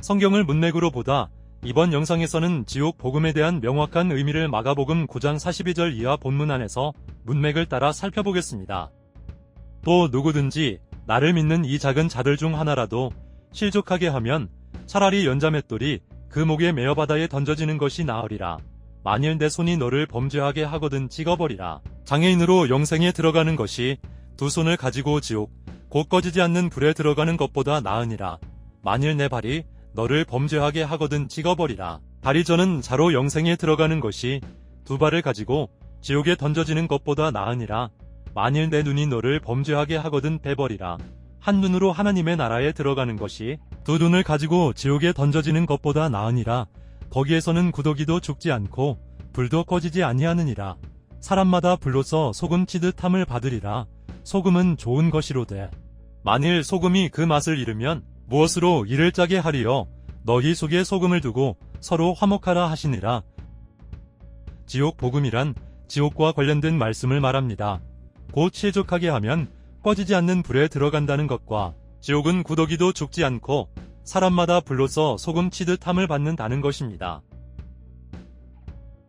성경을 문맥으로 보다 이번 영상에서는 지옥 복음에 대한 명확한 의미를 마가복음 9장 42절 이하 본문 안에서 문맥을 따라 살펴보겠습니다. 또 누구든지 나를 믿는 이 작은 자들 중 하나라도 실족하게 하면 차라리 연자맷돌이 그 목에 메어 바다에 던져지는 것이 나으리라. 만일 내 손이 너를 범죄하게 하거든 찍어버리라. 장애인으로 영생에 들어가는 것이 두 손을 가지고 지옥, 곧 꺼지지 않는 불에 들어가는 것보다 나으니라. 만일 내 발이 너를 범죄하게 하거든 찍어버리라. 다리 저는 자로 영생에 들어가는 것이 두 발을 가지고 지옥에 던져지는 것보다 나으니라. 만일 내 눈이 너를 범죄하게 하거든 빼버리라. 한 눈으로 하나님의 나라에 들어가는 것이 두 눈을 가지고 지옥에 던져지는 것보다 나으니라. 거기에서는 구더기도 죽지 않고 불도 꺼지지 아니하느니라. 사람마다 불로서 소금 치듯함을 받으리라. 소금은 좋은 것이로되 만일 소금이 그 맛을 잃으면 무엇으로 이를 짜게 하리요 너희 속에 소금을 두고 서로 화목하라 하시니라. 지옥 복음이란 지옥과 관련된 말씀을 말합니다. 곧 실족하게 하면 꺼지지 않는 불에 들어간다는 것과 지옥은 구더기도 죽지 않고 사람마다 불로서 소금 치듯함을 받는다는 것입니다.